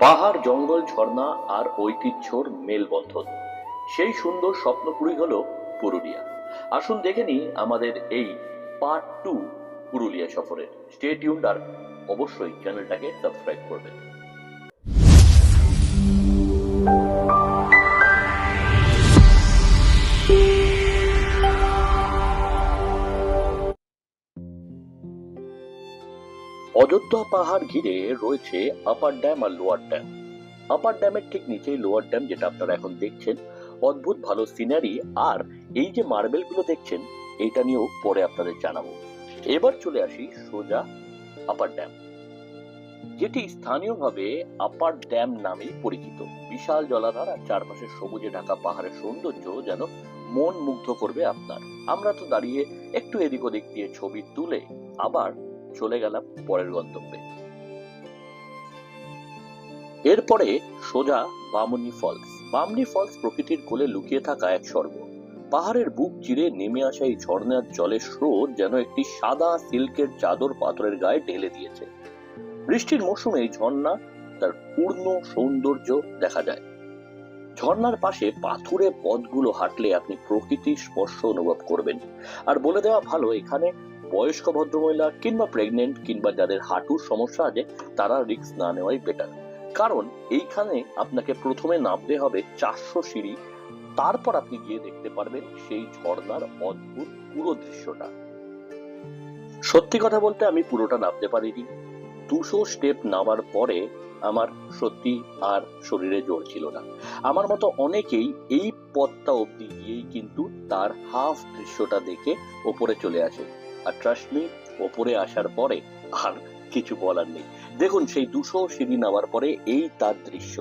পাহাড়, জঙ্গল, ঝর্ণা আর ঐতিহ্যর মেলবন্ধন। সেই সুন্দর স্বপ্নপুরী হল পুরুলিয়া। আসুন দেখে নিই আমাদের এই পার্ট টু পুরুলিয়া সফরের। স্টেট টিউন্ড আর অবশ্যই চ্যানেলটাকে সাবস্ক্রাইব করবেন। অযোধ্যা পাহাড় ঘিরে রয়েছে আপার ড্যাম আর লোয়ার ড্যাম আপার ড্যামের ঠিক নিচেই লোয়ার ড্যাম যেটা আপনারা এখন দেখছেন, অদ্ভুত ভালো সিনারি আর এই যে মার্বেলগুলো দেখছেন, এটা নিয়েও পরে আপনাদের জানাব। এবার চলে আসি সোজা আপার ড্যাম যেটি স্থানীয়ভাবে আপার ড্যাম নামে পরিচিত। বিশাল জলাধার আর চারপাশে সবুজে ঢাকা পাহাড়ের সৌন্দর্য যেন মন মুগ্ধ করবে আপনার। আমরা তো দাঁড়িয়ে একটু এদিক ওদিক দিয়ে ছবি তুলে আবার চলে গেলাম পরের গন্তব্যে। এরপরে সোজা বামনি ফলস। বামনি ফলস প্রকৃতির কোলে লুকিয়ে থাকা এক স্বর্গ। পাহাড়ের বুক চিরে নেমে আসা এই ঝর্ণার জলের স্রোত যেন একটি সাদা সিল্কের চাদর পাথরের গায়ে ঢেলে দিয়েছে। বৃষ্টির মৌসুমে এই ঝর্ণা তার পূর্ণ সৌন্দর্য দেখা যায়। ঝর্ণার পাশে পাথুরে পথগুলো হাঁটলে আপনি প্রকৃতির স্পর্শ অনুভব করবেন। আর বলে দেওয়া ভালো, এখানে বয়স্ক ভদ্রমহিলা কিংবা প্রেগনেন্ট কিংবা যাদের হাঁটুর সমস্যা আছে, তারা রিস্ক না নেওয়াই বেটার কারণ এইখানে আপনাকে প্রথমে নামতে হবে চারশো সিঁড়ি, তারপর আপনি গিয়ে দেখতে পারবেন সেই ঝর্ণার অদ্ভুত পুরো দৃশ্যটা। সত্যি কথা বলতে আমি পুরোটা নামতে পারিনি। দুশো স্টেপ নামার পরে আমার সত্যি আর শরীরে জোর ছিল না। আমার মতো অনেকেই এই পথটা অবধি গিয়েই কিন্তু তার হাফ দৃশ্যটা দেখে ওপরে চলে আসে। আর ট্রাস্ট মি ওপরে আসার পরে আর কিছু বলার নেই। দেখুন, সেই দুশো সিঁড়ি নামার পরে এই তার দৃশ্য।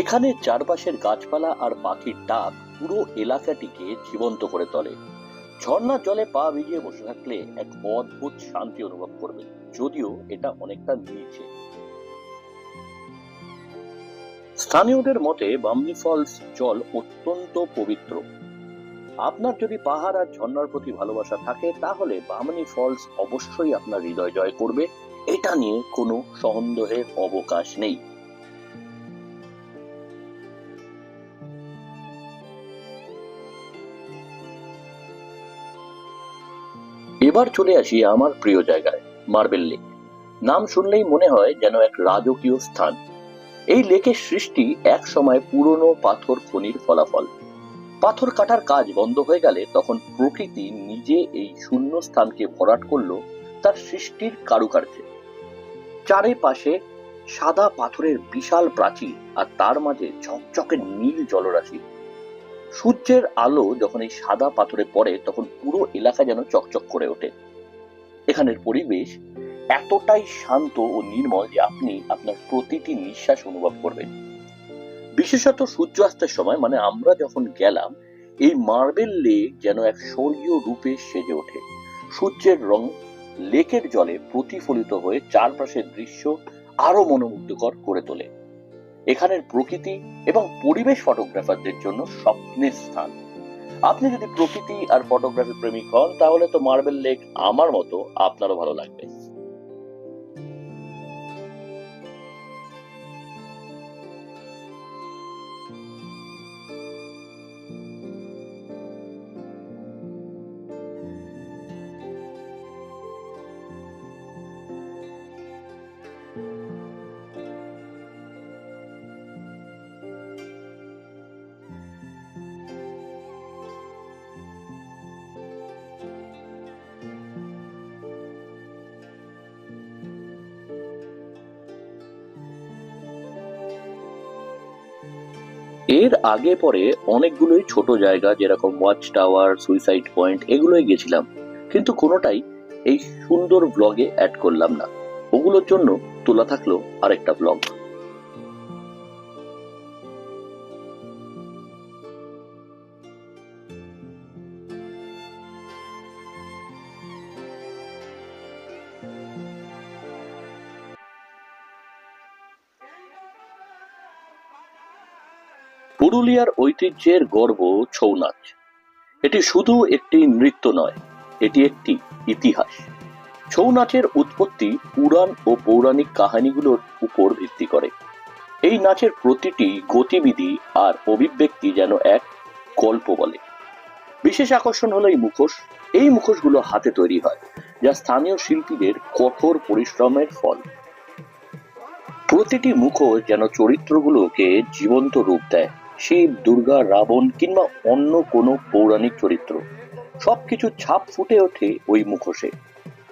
এখানে চারপাশের গাছপালা আর পাখির ডাক পুরো এলাকাটিকে জীবন্ত করে তোলে। ঝর্ণার জলে পা ভিজিয়ে বসে থাকলে এক অদ্ভুত শান্তি অনুভব করবে, যদিও এটা অনেকটা নিচে। স্থানীয়দের মতে, বামনি ফলস জল অত্যন্ত পবিত্র। আপনার যদি পাহাড় আর ঝর্ণার প্রতি ভালোবাসা থাকে, তাহলে বামনি ফলস অবশ্যই আপনার হৃদয় জয় করবে। এটা নিয়ে কোনো সন্দেহের অবকাশ নেই। এবার চলে আসি আমার প্রিয় জায়গায়, মার্বেল লেক। নাম শুনলেই মনে হয় যেন এক রাজকীয় স্থান। এই লেকের সৃষ্টি এক সময় পুরনো পাথর খনির ফলাফল। পাথর কাটার কাজ বন্ধ হয়ে গেলে তখন প্রকৃতি নিজে এই শূন্য স্থানকে ভরাট করল তার সৃষ্টির কারুকার্যে। চারিপাশে সাদা পাথরের বিশাল প্রাচীর আর তার মাঝে ঝকঝকে নীল জলরাশি। সূর্যের আলো যখন এই সাদা পাথরে পড়ে তখন পুরো এলাকা যেন চকচক করে ওঠে। এখানের পরিবেশ এতটাই শান্ত ও নির্মল যে আপনি আপনার প্রতিটি নিঃশ্বাস অনুভব করবেন। বিশেষত সূর্যাস্তের সময় মানে আমরা যখন গেলাম, এই মার্বেল লেক যেন এক স্বর্গীয় রূপে সেজে ওঠে। সূর্যের রং লেকের জলে প্রতিফলিত হয়ে চারপাশের দৃশ্য আরও মনোমুগ্ধকর করে তোলে। এখানের প্রকৃতি এবং পরিবেশ ফটোগ্রাফারদের জন্য স্বপ্নের স্থান। আপনি যদি প্রকৃতি আর ফটোগ্রাফি প্রেমিক হন, তাহলে তো মার্বেল লেক আমার মতো আপনারও ভালো লাগবে। এর আগে পরে অনেকগুলোই ছোট জায়গা, যেরকম ওয়াচ টাওয়ার সুইসাইড পয়েন্ট এগুলোই গেছিলাম। কিন্তু কোনোটাই এই সুন্দর ব্লগে অ্যাড করলাম না। ওগুলোর জন্য তোলা থাকল আরেকটা ব্লগ পুরুলিয়ার ঐতিহ্যের গর্ব ছৌ নাচ এটি শুধু একটি নৃত্য নয়, এটি একটি ইতিহাস। ছৌ নাচের উৎপত্তি পুরাণ ও পৌরাণিক কাহিনীগুলোর উপর ভিত্তি করে। এই নাচের প্রতিটি গতিবিধি আর অভিব্যক্তি যেন এক গল্প বলে। বিশেষ আকর্ষণ হলো এই মুখোশ। এই মুখোশগুলো হাতে তৈরি হয়, যা স্থানীয় শিল্পীদের কঠোর পরিশ্রমের ফল। প্রতিটি মুখোশ যেন চরিত্রগুলোকে জীবন্ত রূপ দেয়। শিব দুর্গা, রাবণ কিংবা অন্য কোনো পৌরাণিক চরিত্র। সবকিছু ছাপ ফুটে ওঠে ওই মুখোশে।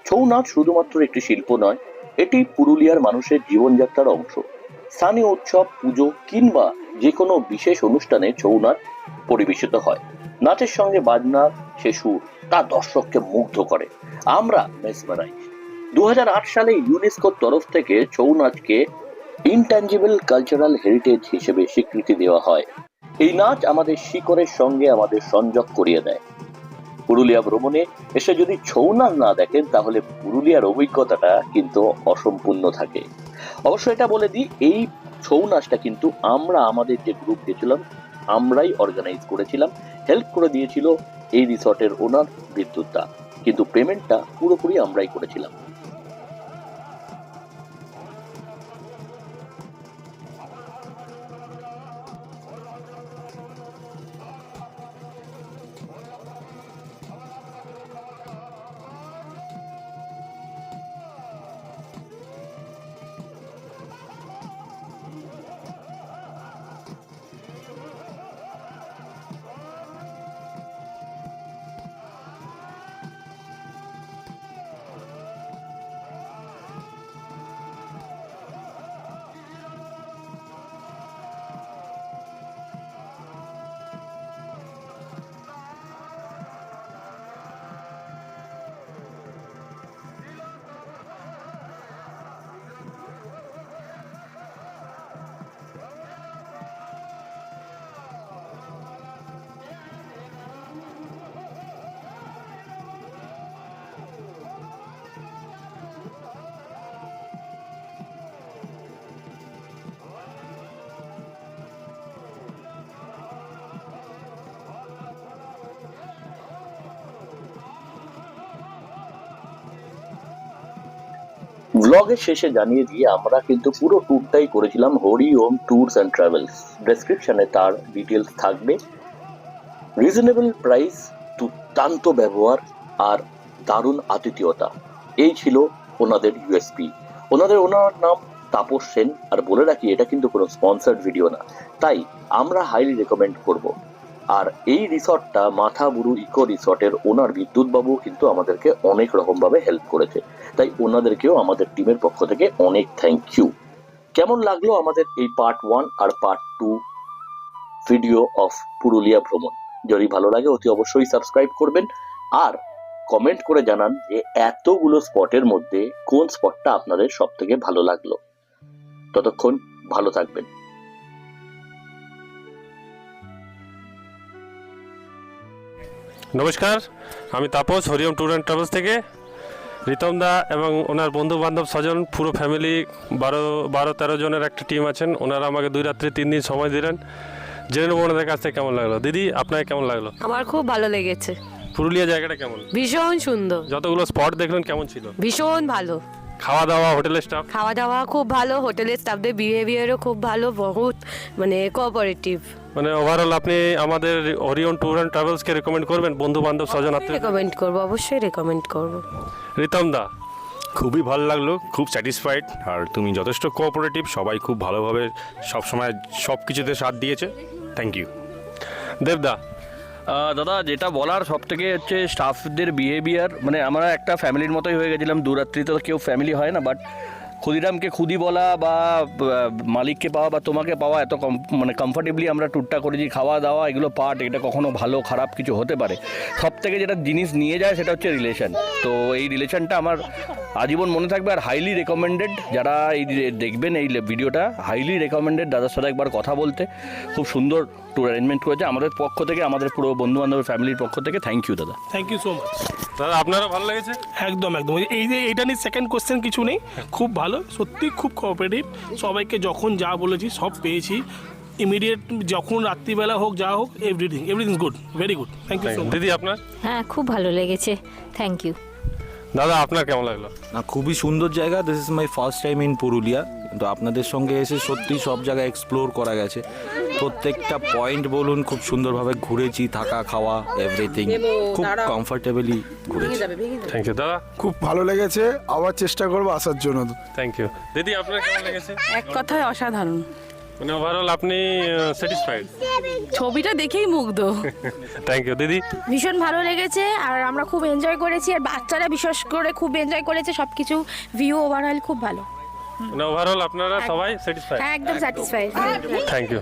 ছৌ নাচ শুধুমাত্র একটি শিল্প নয়, এটি পুরুলিয়ার মানুষের জীবনযাত্রার অংশ। স্থানীয় উৎসব, পুজো কিংবা যে কোনো বিশেষ অনুষ্ঠানে ছৌ নাচ পরিবেশিত হয়। নাচের সঙ্গে বাজনার সে সুর তা দর্শককে মুগ্ধ করে। আমরা মেসমারাইজ দু সালে ইউনেস্কোর তরফ থেকে ছৌ নাচকে ইনট্যাঞ্জিবল কালচারাল হেরিটেজ হিসেবে স্বীকৃতি দেওয়া হয়। এই নাচ আমাদের শিকড়ের সঙ্গে আমাদের সংযোগ করিয়ে দেয়। পুরুলিয়া ভ্রমণে এসে যদি ছৌ নাচ না দেখেন, তাহলে পুরুলিয়ার অভিজ্ঞতাটা কিন্তু অসম্পূর্ণ থাকে। অবশ্য এটা বলে দিই, এই ছৌ নাচটা কিন্তু আমরা আমাদের যে গ্রুপ গেছিলাম, আমরাই অর্গানাইজ করেছিলাম হেল্প করে দিয়েছিল এই রিসর্টের ওনার বিদ্যুৎ দা কিন্তু পেমেন্টটা পুরোপুরি আমরাই করেছিলাম। ব্লগের শেষে জানিয়ে দিয়ে আমরা কিন্তু পুরো ট্যুরটাই করেছিলাম Hari Om tours and travels ডেসক্রিপশনে তার ডিটেলস থাকবে। রিজনেবল প্রাইস দুর্দান্ত ব্যবহার আর দারুণ আতিথেয়তা। এই ছিল ওনাদের ইউএসপি ওনাদের, ওনার নাম তাপস সেন। আর বলে রাখি, এটা কিন্তু কোনো স্পন্সার্ড ভিডিও না। তাই আমরা হাইলি রেকমেন্ড করব। আর এই রিসর্টটা মাথাবুরু ইকো রিসর্টের ওনার বিদ্যুৎ বাবু কিন্তু আমাদেরকে অনেক রকম ভাবে হেল্প করেছে। তাই ওনাদেরকেও আমাদের টিমের পক্ষ থেকে অনেক থ্যাংক ইউ কেমন লাগল আমাদের এই part one R part two video of Purulia ভ্রমণ? যদি ভালো লাগে, অতি অবশ্যই সাবস্ক্রাইব করবেন। আর কমেন্ট করে জানান যে এতগুলো স্পটের মধ্যে কোন স্পটটা আপনাদের সব থেকে ভালো লাগল। ততক্ষণ ভালো থাকবেন। নমস্কার আমি Tapas Hariom tour and travels থেকে। রিতম দা এবং ওনার বন্ধু বান্ধব স্বজন পুরো ফ্যামিলি বারো বারো তেরো জনের একটা টিম আছেন। ওনারা আমাকে দুই রাত্রি তিন দিন সময় দিলেন। জেনে নেব ওনাদের কাছ থেকে কেমন লাগল। দিদি আপনাকে কেমন লাগল? আমার খুব ভালো লেগেছে। পুরুলিয়া জায়গাটা কেমন? ভীষণ সুন্দর। যতগুলো স্পট দেখলেন কেমন ছিল? ভীষণ ভালো। খাওয়া দাওয়া হোটেলের স্টাফ খাওয়া দাওয়া খুব ভালো হোটেলের স্টাফদের বিহেভিয়ারও খুব ভালো বহুত মানে কোঅপারেটিভ মানে ওভারঅল আপনি আমাদের হরিওম ট্যুর অ্যান্ড ট্রাভেলসকে রেকমেন্ড করবেন? বন্ধু বান্ধব স্বজন আত্মীয়? রেকমেন্ড করব অবশ্যই রেকমেন্ড করব। রিতম দা? খুবই ভালো লাগল খুব স্যাটিসফাইড আর তুমি যথেষ্ট কোঅপারেটিভ সবাই খুব ভালোভাবে সবসময় সব কিছুতে সাথ দিয়েছে। থ্যাংক ইউ দেবদা? দাদা, যেটা বলার সব থেকে হচ্ছে স্টাফদের বিহেভিয়ার মানে আমরা একটা ফ্যামিলির মতোই হয়ে গেছিলাম, দুরাত্রিতে তো কেউ ফ্যামিলি হয় না বাট ক্ষুদিরামকে খুদি বলা বা মালিককে পাওয়া বা তোমাকে পাওয়া এত কম মানে কমফর্টেবলি আমরা ট্যুরটা করেছি, খাওয়া দাওয়া, এগুলো পার্ট এটা কখনো ভালো, খারাপ কিছু হতে পারে। সব থেকে যেটা জিনিস নিয়ে যায় সেটা হচ্ছে রিলেশন তো এই রিলেশনটা আমার আজীবন মনে থাকবে আর হাইলি রেকমেন্ডেড যারা এই দেখবেন এই ভিডিওটা হাইলি রেকমেন্ডেড দাদার সাথে একবার কথা বলতে। খুব সুন্দর ট্যুর অ্যারেঞ্জমেন্ট করেছে। আমাদের পক্ষ থেকে আমাদের পুরো বন্ধু বান্ধবের ফ্যামিলির পক্ষ থেকে থ্যাংক ইউ দাদা। থ্যাংক ইউ সো মাচ দাদা আপনারও ভালো লেগেছে? একদম একদম। এই যে এটা নিয়ে সেকেন্ড কোয়েশ্চেন কিছু নেই। খুব ভালো সত্যি খুব কোঅপারেটিভ সবাইকে যখন যা বলেছি সব পেয়েছি। ইমিডিয়েট যখন রাত্রিবেলা হোক যা হোক everything everything good very good thank you so much দিদি আপনার? হ্যাঁ খুব ভালো লেগেছে। থ্যাংক ইউ দাদা আপনার কেমন লাগল? না খুবই সুন্দর জায়গা। This is my first time in Purulia. কিন্তু আপনাদের সঙ্গে এসে সত্যি সব জায়গায় এক্সপ্লোর করা গেছে। প্রত্যেকটা পয়েন্ট বলুন খুব সুন্দরভাবে ঘুরেছি থাকা খাওয়া এভরিথিং খুব কমফর্টেবলি ঘুরেছি। থ্যাংক ইউ দাদা। খুব ভালো লেগেছে। আবার চেষ্টা করব আসার জন্য। থ্যাংক ইউ দিদি আপনার কেমন লেগেছে? এক কথায় অসাধারণ। মানে ওভারঅল আপনি স্যাটিসফাইড ছবিটা দেখেই মুগ্ধ। থ্যাংক ইউ দিদি। ভীষণ ভালো লেগেছে আর আমরা খুব এনজয় করেছি আর বাচ্চারা বিশেষ করে খুব এনজয় করেছে সবকিছু ভিউ ওভারঅল খুব ভালো। মানে ওভারঅল আপনারা সবাই স্যাটিসফাইড একদম স্যাটিসফাইড থ্যাংক ইউ